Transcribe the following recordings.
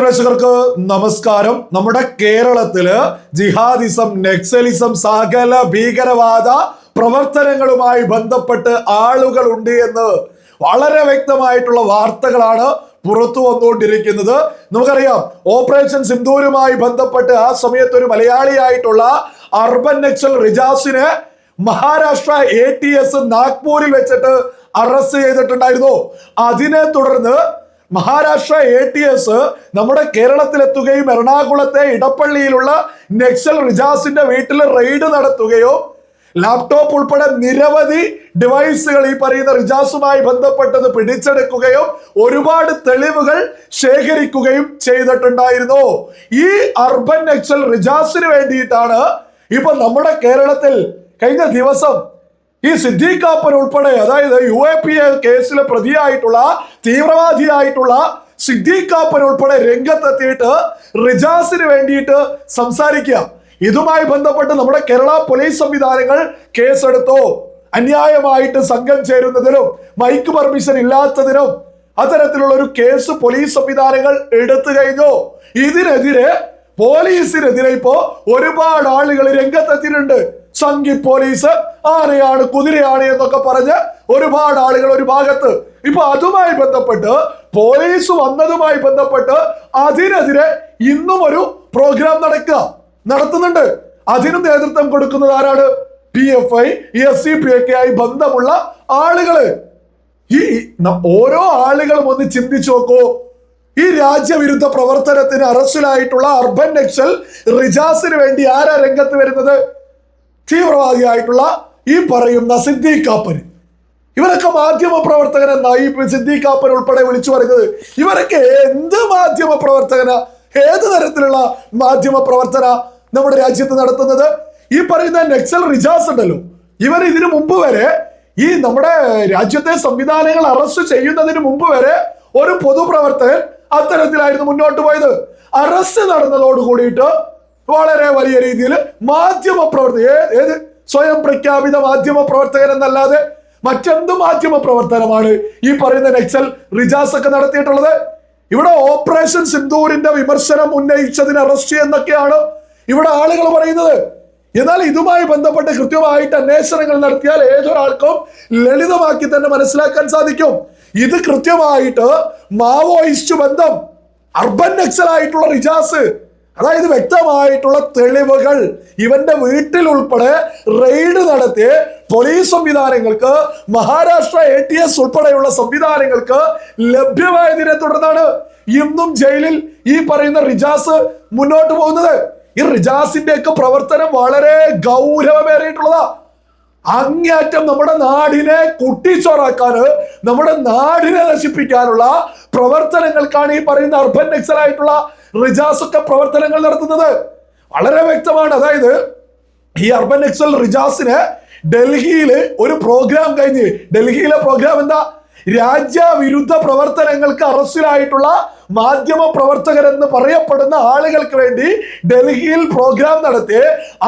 പ്രേക്ഷകർക്ക് നമസ്കാരം. നമ്മുടെ കേരളത്തിൽ ജിഹാദിസം നെക്സലിസം സകല ഭീകരവാദ പ്രവർത്തനങ്ങളുമായി ബന്ധപ്പെട്ട് ആളുകൾ ഉണ്ട് എന്ന് വളരെ വ്യക്തമായിട്ടുള്ള വാർത്തകളാണ് പുറത്തു വന്നുകൊണ്ടിരിക്കുന്നത്. നമുക്കറിയാം ഓപ്പറേഷൻ സിന്ധൂരുമായി ബന്ധപ്പെട്ട് ആ സമയത്ത് ഒരു മലയാളിയായിട്ടുള്ള അർബൻ നെക്സൽ റിജാസിനെ മഹാരാഷ്ട്ര എ ടി എസ് നാഗ്പൂരിൽ വെച്ചിട്ട് അറസ്റ്റ് ചെയ്തിട്ടുണ്ടായിരുന്നു. അതിനെ തുടർന്ന് മഹാരാഷ്ട്ര എ ടി എസ് നമ്മുടെ കേരളത്തിലെത്തുകയും എറണാകുളത്തെ ഇടപ്പള്ളിയിലുള്ള നെക്സൽ റിജാസിന്റെ വീട്ടിൽ റെയ്ഡ് നടത്തുകയോ ലാപ്ടോപ്പ് ഉൾപ്പെടെ നിരവധി ഡിവൈസുകൾ ഈ പറയുന്ന റിജാസുമായി ബന്ധപ്പെട്ടത് പിടിച്ചെടുക്കുകയും ഒരുപാട് തെളിവുകൾ ശേഖരിക്കുകയും ചെയ്തിട്ടുണ്ടായിരുന്നു. ഈ അർബൻ നെക്സൽ റിജാസിന് വേണ്ടിയിട്ടാണ് ഇപ്പൊ നമ്മുടെ കേരളത്തിൽ കഴിഞ്ഞ ദിവസം ഈ സിദ്ദീഖ് കാപ്പൻ ഉൾപ്പെടെ അതായത് യു എ പി എ കേസിലെ പ്രതിയായിട്ടുള്ള തീവ്രവാദിയായിട്ടുള്ള സിദ്ദീഖ് കാപ്പൻ ഉൾപ്പെടെ രംഗത്തെത്തിയിട്ട് റിജാസിന് വേണ്ടിയിട്ട് സംസാരിക്കുക. ഇതുമായി ബന്ധപ്പെട്ട് നമ്മുടെ കേരള പോലീസ് സംവിധാനങ്ങൾ കേസെടുത്തോ. അന്യായമായിട്ട് സംഘം ചേരുന്നതിനും മൈക്ക് പെർമിഷൻ ഇല്ലാത്തതിനും അത്തരത്തിലുള്ള ഒരു കേസ് പോലീസ് സംവിധാനങ്ങൾ എടുത്തു കഴിഞ്ഞോ. ഇതിനെതിരെ പോലീസിനെതിരെ ഇപ്പോ ഒരുപാട് ആളുകൾ രംഗത്തെത്തിയിട്ടുണ്ട്. സംഘി പോലീസ് ആനയാണ് കുതിരയാണ് എന്നൊക്കെ പറഞ്ഞ് ഒരുപാട് ആളുകൾ ഒരു ഭാഗത്ത്. ഇപ്പൊ അതുമായി ബന്ധപ്പെട്ട് പോലീസ് വന്നതുമായി ബന്ധപ്പെട്ട് അതിനെതിരെ ഇന്നും ഒരു പ്രോഗ്രാം നടക്കുക. നടത്തുന്നുണ്ട്. അതിനും നേതൃത്വം കൊടുക്കുന്നത് ആരാണ്? P F I S C P ഒക്കെ ആയി ബന്ധമുള്ള ആളുകൾ. ഈ ഓരോ ആളുകളും ഒന്ന് ചിന്തിച്ചു നോക്കൂ. ഈ രാജ്യവിരുദ്ധ പ്രവർത്തനത്തിന് അറസ്റ്റിലായിട്ടുള്ള അർബൻ നക്സൽ റിജാസിന് വേണ്ടി ആരാ രംഗത്ത് വരുന്നത്? തീവ്രവാദിയായിട്ടുള്ള ഈ പറയുന്ന സിദ്ദീഖ് കാപ്പൻ ഇവരൊക്കെ മാധ്യമ പ്രവർത്തകനെന്നാ ഈ സിദ്ദീഖ് കാപ്പൻ ഉൾപ്പെടെ വിളിച്ചു പറയുന്നത് ഇവരൊക്കെ എന്ത് മാധ്യമ പ്രവർത്തകന? ഏത് തരത്തിലുള്ള മാധ്യമ പ്രവർത്തന നമ്മുടെ രാജ്യത്ത് നടത്തുന്നത്? ഈ പറയുന്ന നെക്സൽ റിജാസ് ഉണ്ടല്ലോ. ഇവർ ഇതിനു മുമ്പ് വരെ ഈ നമ്മുടെ രാജ്യത്തെ സംവിധാനങ്ങൾ അറസ്റ്റ് ചെയ്യുന്നതിന് മുമ്പ് വരെ ഒരു പൊതുപ്രവർത്തകൻ അത്തരത്തിലായിരുന്നു മുന്നോട്ട് പോയത്. അറസ്റ്റ് നടന്നതോട് കൂടിയിട്ട് വളരെ വലിയ രീതിയിൽ മാധ്യമ പ്രവർത്തകർ ഏത്? സ്വയം പ്രഖ്യാപിത മാധ്യമ പ്രവർത്തകൻ എന്നല്ലാതെ മറ്റെന്ത് മാധ്യമ പ്രവർത്തനമാണ് ഈ പറയുന്ന നെക്സൽ റിജാസ് ഒക്കെ നടത്തിയിട്ടുള്ളത്? ഇവിടെ ഓപ്പറേഷൻ സിന്ദൂരിന്റെ വിമർശനം ഉന്നയിച്ചതിന് അറസ്റ്റ് എന്നൊക്കെയാണ് ഇവിടെ ആളുകൾ പറയുന്നത്. എന്നാൽ ഇതുമായി ബന്ധപ്പെട്ട് കൃത്യമായിട്ട് അന്വേഷണങ്ങൾ നടത്തിയാൽ ഏതൊരാൾക്കും ലളിതമാക്കി തന്നെ മനസ്സിലാക്കാൻ സാധിക്കും. ഇത് കൃത്യമായിട്ട് മാവോയിസ്റ്റ് ബന്ധം അർബൻ നക്സലായിട്ടുള്ള റിജാസ് അതായത് വ്യക്തമായിട്ടുള്ള തെളിവുകൾ ഇവന്റെ വീട്ടിൽ ഉൾപ്പെടെ റെയ്ഡ് നടത്തി പോലീസ് സംവിധാനങ്ങൾക്ക് മഹാരാഷ്ട്ര എ ടി എസ് ഉൾപ്പെടെയുള്ള സംവിധാനങ്ങൾക്ക് ലഭ്യമായതിനെ തുടർന്നാണ് ഇന്നും ജയിലിൽ ഈ പറയുന്ന റിജാസ് മുന്നോട്ട് പോകുന്നത്. ഈ റിജാസിന്റെ ഒക്കെ പ്രവർത്തനം വളരെ ഗൗരവമേറിയിട്ടുള്ളതാ. അങ്ങേയറ്റം നമ്മുടെ നാടിനെ കുട്ടിച്ചോറാക്കാന് നമ്മുടെ നാടിനെ നശിപ്പിക്കാനുള്ള പ്രവർത്തനങ്ങൾക്കാണ് ഈ പറയുന്ന അർബൻ നക്സൽ ആയിട്ടുള്ള റിജാസ് ഒക്കെ പ്രവർത്തനങ്ങൾ നടത്തുന്നത്. വളരെ വ്യക്തമാണ്. അതായത് ഈ അർബൻ എക്സൽ റിജാസിന് ഡൽഹിയിൽ ഒരു പ്രോഗ്രാം കഴിഞ്ഞ് ഡൽഹിയിലെ പ്രോഗ്രാം എന്താ? രാജ്യവിരുദ്ധ പ്രവർത്തനങ്ങൾക്ക് അറസ്റ്റിലായിട്ടുള്ള മാധ്യമ പ്രവർത്തകരെന്ന് പറയപ്പെടുന്ന ആളുകൾക്ക് വേണ്ടി ഡൽഹിയിൽ പ്രോഗ്രാം നടത്തി.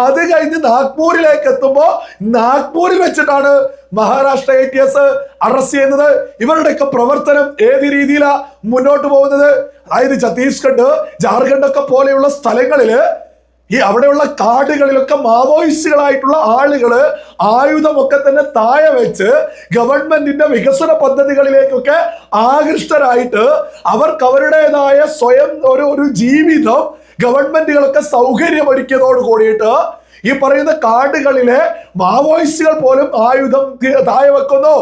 അത് കഴിഞ്ഞ് നാഗ്പൂരിലേക്ക് എത്തുമ്പോൾ നാഗ്പൂരിൽ വെച്ചിട്ടാണ് Maharashtra A T S arrest ചെയ്യുന്നത്. ഇവരുടെയൊക്കെ പ്രവർത്തനം ഏത് രീതിയിലാണ് മുന്നോട്ട് പോകുന്നത്? അതായത് ഛത്തീസ്ഗഡ് ജാർഖണ്ഡ് ഒക്കെ പോലെയുള്ള സ്ഥലങ്ങളിൽ ഈ അവിടെയുള്ള കാടുകളിലൊക്കെ മാവോയിസ്റ്റുകളായിട്ടുള്ള ആളുകൾ ആയുധമൊക്കെ തന്നെ താഴെ വെച്ച് ഗവൺമെന്റിന്റെ വികസന പദ്ധതികളിലേക്കൊക്കെ ആകൃഷ്ടരായിട്ട് അവർക്ക് അവരുടേതായ സ്വയം ഒരു ഒരു ജീവിതം ഗവൺമെന്റുകളൊക്കെ സൗകര്യമൊരുക്കിയതോട് കൂടിയിട്ട് ഈ പറയുന്ന കാടുകളിലെ മാവോയിസ്റ്റുകൾ പോലും ആയുധം താഴെ വെക്കുന്നു.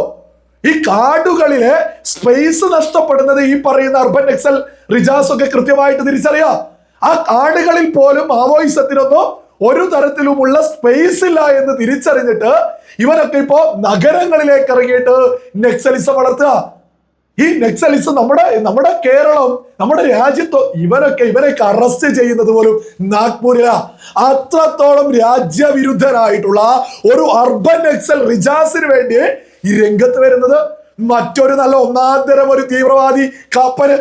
ഈ കാടുകളിലെ സ്പേസ് നഷ്ടപ്പെടുന്നത് ഈ പറയുന്ന അർബൻ എക്സൽ റിജാസ് ഒക്കെ കൃത്യമായിട്ട് തിരിച്ചറിയാം. ആ കാടുകളിൽ പോലും മാവോയിസത്തിനൊന്നും ഒരു തരത്തിലുമുള്ള സ്പേസ് ഇല്ല എന്ന് തിരിച്ചറിഞ്ഞിട്ട് ഇവരൊക്കെ ഇപ്പോ നഗരങ്ങളിലേക്ക് ഇറങ്ങിയിട്ട് നെക്സലിസം വളർത്തുക. ഈ നെക്സലിസം നമ്മുടെ നമ്മുടെ കേരളം നമ്മുടെ രാജ്യത്ത് ഇവരൊക്കെ ഇവരൊക്കെ അറസ്റ്റ് ചെയ്യുന്നത് പോലും നാഗ്പൂരില. അത്രത്തോളം രാജ്യവിരുദ്ധരായിട്ടുള്ള ഒരു അർബൻ നെക്സൽ റിജാസിന് വേണ്ടി ഈ രംഗത്ത് വരുന്നത് മറ്റൊരു നല്ല ഒന്നാന്തരം ഒരു തീവ്രവാദി കാപ്പന്.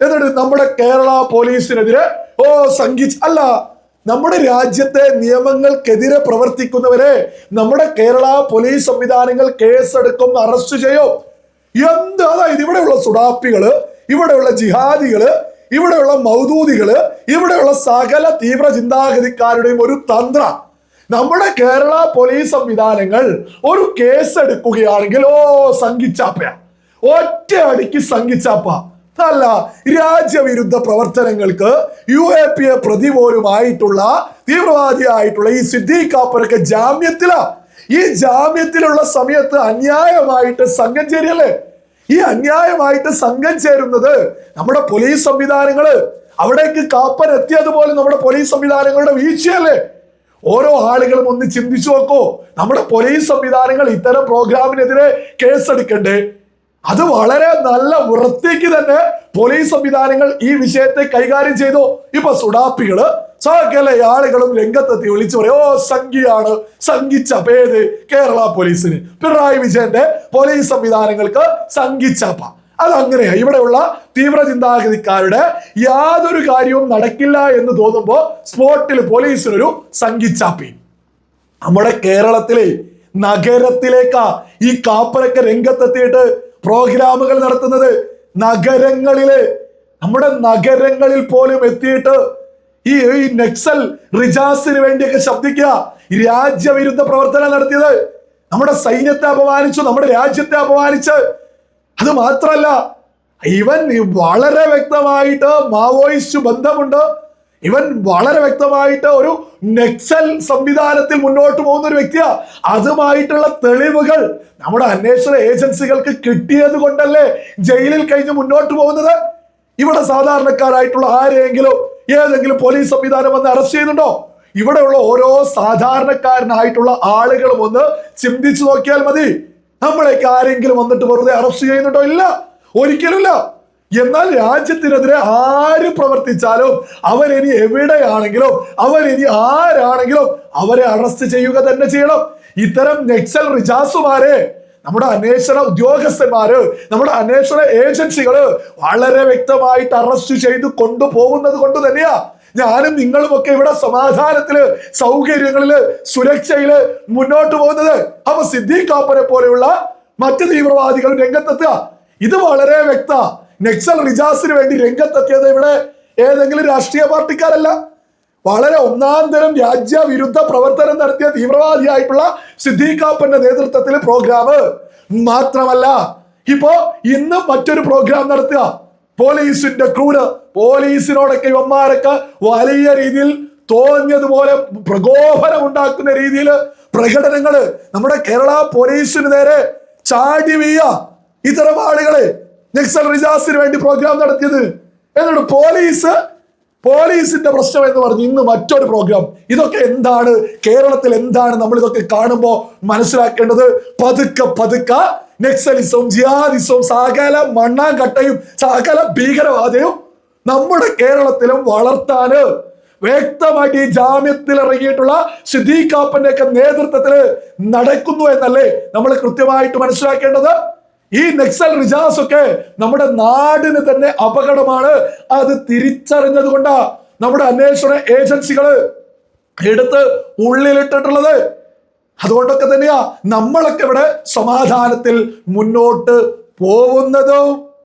എന്നിട്ട് നമ്മുടെ കേരള പോലീസിനെതിരെ ഓ സംഗീത് അല്ല നമ്മുടെ രാജ്യത്തെ നിയമങ്ങൾക്കെതിരെ പ്രവർത്തിക്കുന്നവരെ നമ്മുടെ കേരള പോലീസ് സംവിധാനങ്ങൾ കേസെടുക്കും അറസ്റ്റ് ചെയ്യും. എന്ത് അതായത് ഇവിടെയുള്ള സുഡാപ്പികൾ ഇവിടെയുള്ള ജിഹാദികൾ ഇവിടെയുള്ള മൗദൂദികൾ ഇവിടെയുള്ള സകല തീവ്ര ചിന്താഗതിക്കാരുടെയും ഒരു തന്ത്ര. നമ്മുടെ കേരള പോലീസ് സംവിധാനങ്ങൾ ഒരു കേസ് എടുക്കുകയാണെങ്കിൽ ഓ സംഘിച്ചാപ്പയ ഒറ്റ അടിക്ക് സംഘിച്ചാപ്പ അല്ല രാജ്യവിരുദ്ധ പ്രവർത്തനങ്ങൾക്ക് യു എ പി എ പ്രതി തീവ്രവാദിയായിട്ടുള്ള ഈ സിദ്ദീഖ് ജാമ്യത്തിലാ. ഈ ജാമ്യത്തിലുള്ള സമയത്ത് അന്യായമായിട്ട് സംഘം ചേരല്ലേ ഈ അന്യായമായിട്ട് സംഘം ചേരുന്നത് നമ്മുടെ പോലീസ് സംവിധാനങ്ങൾ. അവിടേക്ക് കാപ്പൻ എത്തിയതുപോലെ നമ്മുടെ പോലീസ് സംവിധാനങ്ങളുടെ വീഴ്ചയല്ലേ? ഓരോ ആളുകളും ഒന്ന് ചിന്തിച്ചു നോക്കോ. നമ്മുടെ പോലീസ് സംവിധാനങ്ങൾ ഇത്തരം പ്രോഗ്രാമിനെതിരെ കേസെടുക്കണ്ടേ? അത് വളരെ നല്ല വൃത്തിക്ക് തന്നെ പോലീസ് സംവിധാനങ്ങൾ ഈ വിഷയത്തെ കൈകാര്യം ചെയ്തു. ഇപ്പൊ സുഡാപ്പികൾ സകല ആളുകളും രംഗത്തെത്തി വിളിച്ചു പറയും ഓ സംഖ്യയാണ് സംഘിച്ച പേര് കേരള പോലീസിന്. പിണറായി വിജയന്റെ പോലീസ് സംവിധാനങ്ങൾക്ക് സംഘിച്ചപ്പ. അതങ്ങനെയാ. ഇവിടെയുള്ള തീവ്ര ചിന്താഗതിക്കാരുടെ യാതൊരു കാര്യവും നടക്കില്ല എന്ന് തോന്നുമ്പോ സ്പോട്ടിൽ പോലീസിനൊരു സംഘിച്ചാപ്പി. നമ്മുടെ കേരളത്തിലെ നഗരത്തിലേക്കാ ഈ കാപ്പറൊക്കെ രംഗത്തെത്തിയിട്ട് പ്രോഗ്രാമുകൾ നടത്തുന്നത് നഗരങ്ങളിൽ നമ്മുടെ നഗരങ്ങളിൽ പോലും എത്തിയിട്ട് ഈ ഈ നക്സൽ റിജാസിന് വേണ്ടിയൊക്കെ ശബ്ദിക്കുക. രാജ്യവിരുദ്ധ പ്രവർത്തനം നടത്തിയത് നമ്മുടെ സൈന്യത്തെ അപമാനിച്ചു നമ്മുടെ രാജ്യത്തെ അപമാനിച്ച്. അത് മാത്രല്ല ഇവൻ വളരെ വ്യക്തമായിട്ട് മാവോയിസ്റ്റ് ബന്ധമുണ്ട്. ഇവൻ വളരെ വ്യക്തമായിട്ട് ഒരു നെക്സൽ സംവിധാനത്തിൽ മുന്നോട്ട് പോകുന്ന ഒരു വ്യക്തിയാ. അതുമായിട്ടുള്ള തെളിവുകൾ നമ്മുടെ അന്വേഷണ ഏജൻസികൾക്ക് കിട്ടിയത് കൊണ്ടല്ലേ ജയിലിൽ കഴിഞ്ഞ് മുന്നോട്ട് പോകുന്നത്? ഇവിടെ സാധാരണക്കാരായിട്ടുള്ള ആരെയെങ്കിലും ഏതെങ്കിലും പോലീസ് സംവിധാനം വന്ന് അറസ്റ്റ് ചെയ്യുന്നുണ്ടോ? ഇവിടെയുള്ള ഓരോ സാധാരണക്കാരനായിട്ടുള്ള ആളുകളും ഒന്ന് ചിന്തിച്ചു നോക്കിയാൽ മതി. നമ്മളേക്ക് ആരെങ്കിലും വന്നിട്ട് വെറുതെ അറസ്റ്റ് ചെയ്യുന്നുണ്ടോ? ഇല്ല. ഒരിക്കലുമില്ല എന്നാൽ രാജ്യത്തിനെതിരെ ആര് പ്രവർത്തിച്ചാലും അവരിനി എവിടെയാണെങ്കിലും അവർ ഇനി ആരാണെങ്കിലും അവരെ അറസ്റ്റ് ചെയ്യുക തന്നെ ചെയ്യണം. ഇത്തരം നെക്സൽ റിജാസുമാരെ നമ്മുടെ അന്വേഷണ ഉദ്യോഗസ്ഥന്മാര് നമ്മുടെ അന്വേഷണ ഏജൻസികൾ വളരെ വ്യക്തമായിട്ട് അറസ്റ്റ് ചെയ്ത് കൊണ്ടുപോകുന്നത് കൊണ്ട് തന്നെയാ. ഞാനും നിങ്ങളും ഒക്കെ ഇവിടെ സമാധാനത്തിൽ സൗകര്യങ്ങളിൽ സുരക്ഷയിൽ മുന്നോട്ട് പോകുന്നത്. അപ്പൊ സിദ്ദീഖ് കാപ്പനെ പോലെയുള്ള മറ്റ് തീവ്രവാദികൾ രംഗത്തെത്തുക. ഇത് വളരെ വ്യക്ത നക്സൽ റിജാസിന് വേണ്ടി രംഗത്തെത്തിയത് ഇവിടെ ഏതെങ്കിലും രാഷ്ട്രീയ പാർട്ടിക്കാരല്ല. വളരെ ഒന്നാം തരം രാജ്യവിരുദ്ധ പ്രവർത്തനം നടത്തിയ തീവ്രവാദിയായിട്ടുള്ള സിദ്ദീഖ് കാപ്പന്റെ നേതൃത്വത്തിൽ പ്രോഗ്രാം മാത്രമല്ല ഇപ്പോ ഇന്ന് മറ്റൊരു പ്രോഗ്രാം നടത്തുക. പോലീസിന്റെ ക്രൂര്. പോലീസിനോടൊക്കെ ഇവന്മാരൊക്കെ വലിയ രീതിയിൽ തോന്നിയതുപോലെ പ്രകോപനം ഉണ്ടാക്കുന്ന രീതിയിൽ പ്രകടനങ്ങൾ നമ്മുടെ കേരള പോലീസിന് നേരെ ചാടി വീയ ഇത്തരം ആളുകളെ നക്സൽ റിജാസിന് വേണ്ടി പ്രോഗ്രാം നടത്തിയത്. എന്നിട്ട് പോലീസ് പോലീസിന്റെ പ്രശ്നം എന്ന് പറഞ്ഞ് ഇന്ന് മറ്റൊരു പ്രോഗ്രാം ഇതൊക്കെ എന്താണ്? കേരളത്തിൽ എന്താണ് നമ്മൾ ഇതൊക്കെ കാണുമ്പോൾ മനസ്സിലാക്കേണ്ടത്? പതുക്കെ പതുക്കെ നക്സലിസവും ജിയാദിസവും സകല മണ്ണാങ്കട്ടയും സകല ഭീകരവാദയും നമ്മുടെ കേരളത്തിലും വളർത്താന് വ്യക്തമായിട്ട് ഈ ജാമ്യത്തിൽ ഇറങ്ങിയിട്ടുള്ള സിദ്ദീഖാപ്പന്റെ ഒക്കെ നേതൃത്വത്തിൽ നടക്കുന്നു എന്നല്ലേ നമ്മൾ കൃത്യമായിട്ട് മനസ്സിലാക്കേണ്ടത്? ഈ നെക്സൽ റിജാസ് ഒക്കെ നമ്മുടെ നാടിന് തന്നെ അപകടമാണ്. അത് തിരിച്ചറിഞ്ഞത് കൊണ്ടാ നമ്മുടെ അന്വേഷണ ഏജൻസികൾ എടുത്ത് ഉള്ളിലിട്ടിട്ടുള്ളത്. അതുകൊണ്ടൊക്കെ തന്നെയാ നമ്മളൊക്കെ ഇവിടെ സമാധാനത്തിൽ മുന്നോട്ട് പോകുന്നതും.